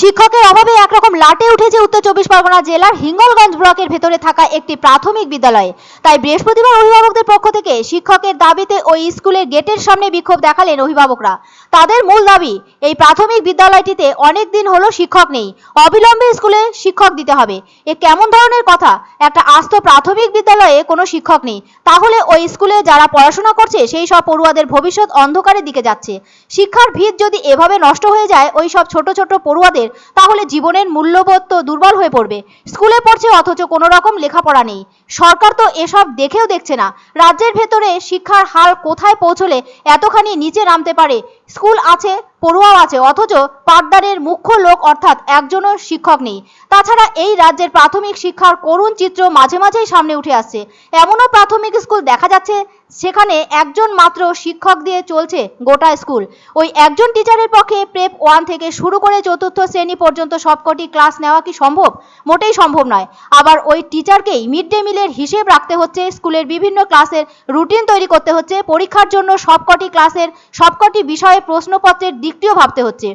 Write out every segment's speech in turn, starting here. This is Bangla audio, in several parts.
শিক্ষকের অভাবে একরকম লাটে উঠেছে উত্তর চব্বিশ পরগনা জেলার হিঙ্গলগঞ্জ ব্লকের ভেতরে থাকা একটি প্রাথমিক বিদ্যালয়ে। তাই বৃহস্পতিবার অভিভাবকদের পক্ষ থেকে শিক্ষকের দাবিতে ওই স্কুলের গেটের সামনে বিক্ষোভ দেখালেন অভিভাবকরা। তাদের মূল দাবি, এই প্রাথমিক বিদ্যালয়টিতে অনেক দিন হলো শিক্ষক নেই। অবিলম্বে স্কুলে শিক্ষক দিতে হবে। এ কেমন ধরনের কথা? একটা আস্ত প্রাথমিক বিদ্যালয়ে কোনো শিক্ষক নেই। তাহলে ওই স্কুলে যারা পড়াশোনা করছে, সেই সব পড়ুয়াদের ভবিষ্যৎ অন্ধকারের দিকে যাচ্ছে। শিক্ষার ভিত যদি এভাবে নষ্ট হয়ে যায়, ওই সব ছোট ছোট পড়ুয়াদের তাহলে জীবনের মূল্যবোধ তো দুর্বল হয়ে পড়বে। স্কুলে পড়ছে অথচ কোনো রকম লেখাপড়া নেই। সরকার তো এসব দেখেও দেখছে না। রাজ্যের ভেতরে শিক্ষার হার কোথায় পৌঁছলে এতখানি নিচে নামতে পারে? স্কুল আছে পড়ুয়াও আছে, অথচ পাঠদানের মুখ্য লোক অর্থাৎ একজনও শিক্ষক নেই। তাছাড়া এই রাজ্যের প্রাথমিক শিক্ষার করুণ চিত্র মাঝে মাঝেই সামনে উঠে আসছে। এমনও প্রাথমিক স্কুল দেখা যাচ্ছে, সেখানে একজন মাত্র শিক্ষক দিয়ে চলছে গোটা স্কুল। ওই একজন টিচারের পক্ষে প্রেপ ওয়ান থেকে শুরু করে চতুর্থ শ্রেণি পর্যন্ত সবকটি ক্লাস নেওয়া কি সম্ভব? মোটেই সম্ভব নয়। আবার ওই টিচারকেই মিড ডে মিলের হিসেব রাখতে হচ্ছে, স্কুলের বিভিন্ন ক্লাসের রুটিন তৈরি করতে হচ্ছে, পরীক্ষার জন্য সবকটি ক্লাসের সবকটি বিষয়ে প্রশ্নপত্রের দিকটিও ভাবতে হচ্ছে।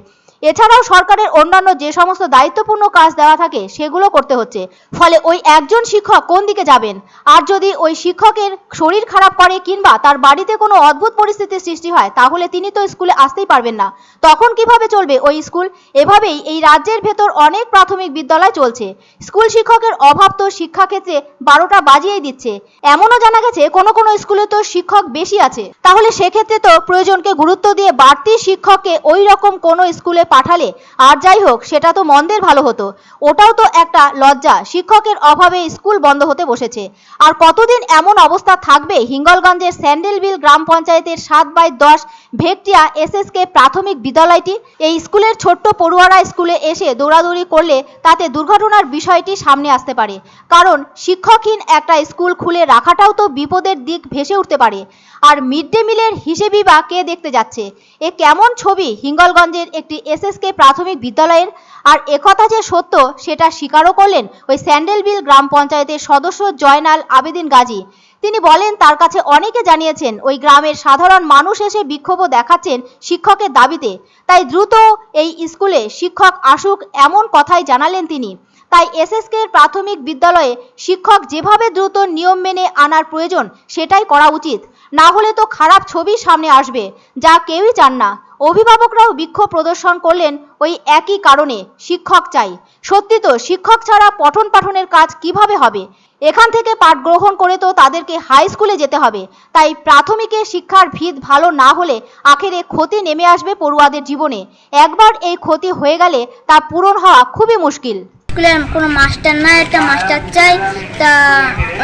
এছাড়াও সরকারের অন্যান্য যে সমস্ত দায়িত্বপূর্ণ কাজ দেওয়া থাকে, সেগুলো করতে হচ্ছে। ফলে ওই একজন শিক্ষক কোন দিকে যাবেন? আর যদি ওই শিক্ষকের শরীর খারাপ করে কিংবা তার বাড়িতে কোনো অদ্ভুত পরিস্থিতির সৃষ্টি হয়, তাহলে তিনি তো স্কুলে আসতেই পারবেন না। তখন কীভাবে চলবে ওই স্কুল? এভাবেই এই রাজ্যের ভেতর অনেক প্রাথমিক বিদ্যালয় চলছে। স্কুল শিক্ষকের অভাব তো শিক্ষাক্ষেত্রে বারোটা বাজিয়েই দিচ্ছে। এমনও জানা গেছে, কোনো কোনো স্কুলে তো শিক্ষক বেশি আছে। তাহলে সেক্ষেত্রে তো প্রয়োজনকে গুরুত্ব দিয়ে বাড়তি শিক্ষককে ওই রকম কোনো স্কুলে পাঠালে। আর যাই হোক, সেটা তো মন্দের ভালো হতো। ওটাও তো একটা লজ্জা, শিক্ষকের অভাবে স্কুল বন্ধ হতে বসেছে। আর কতদিন এমন অবস্থা থাকবে? হিঙ্গলগঞ্জের স্যান্ডেলবিল গ্রাম পঞ্চায়েতের সাত বাই দশ ভেকটিয়া এসএসকে প্রাথমিক বিদ্যালয়টি, এই স্কুলের ছোট্ট পড়ুয়ারা স্কুলে এসে দৌড়াদৌড়ি করলে তাতে দুর্ঘটনার বিষয়টি সামনে আসতে পারে। কারণ শিক্ষকহীন একটা স্কুল খুলে রাখাটাও তো বিপদের দিক ভেসে উঠতে পারে। আর মিড ডে মিলের হিসেবই বা কে দেখতে যাচ্ছে? এ কেমন ছবি হিঙ্গলগঞ্জের একটি এসএসকে প্রাথমিক বিদ্যালয়ের, আর একথা যে সত্য সেটা স্বীকারও করলেন ওই স্যান্ডেলবিল গ্রাম পঞ্চায়েতের সদস্য জয়নাল আবেদিন গাজী। তিনি বলেন, তার কাছে অনেকে জানিয়েছেন ওই গ্রামের সাধারণ মানুষ এসে বিক্ষোভও দেখাচ্ছেন শিক্ষকের দাবিতে। তাই দ্রুত এই স্কুলে শিক্ষক আসুক এমন কথাই জানালেন তিনি। তাই এসএসকে প্রাথমিক বিদ্যালয়ে শিক্ষক যেভাবে দ্রুত নিয়ম মেনে আনার প্রয়োজন সেটাই করা উচিত। না হলে তো খারাপ ছবি সামনে আসবে, যা কেউই চান না। অভিভাবকরাও বিক্ষোভ প্রদর্শন করলেন ওই একই কারণে, শিক্ষক চাই। সত্যি তো, শিক্ষক ছাড়া পঠন পাঠনের কাজ কীভাবে হবে? এখান থেকে পাঠ গ্রহণ করে তো তাদেরকে হাই স্কুলে যেতে হবে। তাই প্রাথমিকে শিক্ষার ভিত ভালো না হলে আখেরে ক্ষতি নেমে আসবে পড়ুয়াদের জীবনে। একবার এই ক্ষতি হয়ে গেলে তা পূরণ হওয়া খুবই মুশকিল। স্কুলের কোনো মাস্টার নাই একটা মাস্টার চাই। তা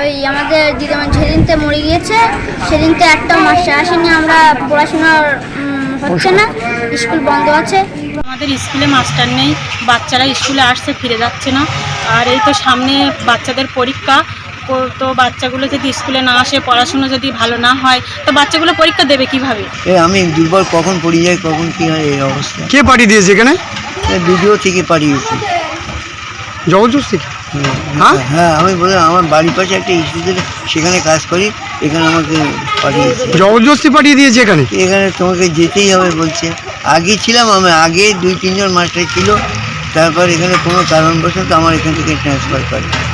ওই আমাদের দিদিমা যেদিনতে মরে গিয়েছে, সেদিনতে একটা মাস্টার আসেনি। আমরা পড়াশোনার হচ্ছে না স্কুল বন্ধ আছে। আমাদের স্কুলে মাস্টার নেই বাচ্চারা স্কুলে আসছে ফিরে যাচ্ছে না। আর এই তো সামনে বাচ্চাদের পরীক্ষা তো বাচ্চাগুলো যদি স্কুলে না আসে পড়াশুনো যদি ভালো না হয় তো বাচ্চাগুলো পরীক্ষা দেবে কীভাবে? এ আমি দুর্বল কখন পড়ে যাই কখন কি হয় এই অবস্থা। কে পাঠিয়ে দিয়েছে এখানে? ভিডিও থেকে পাঠিয়েছি। জবরদস্তি হ্যাঁ? হ্যাঁ? হ্যাঁ আমি বললাম আমার বাড়ির পাশে একটা সেখানে কাজ করি এখানে আমাকে পাঠিয়েছে জবরদস্তি পাঠিয়ে দিয়েছে এখানে? এখানে তোমাকে যেতেই হবে বলছে। আগে ছিলাম আমি আগে দুই তিনজন মাস্টার ছিল তারপর এখানে কোনো কারণবশত আমার এখান থেকে ট্রান্সফার করে।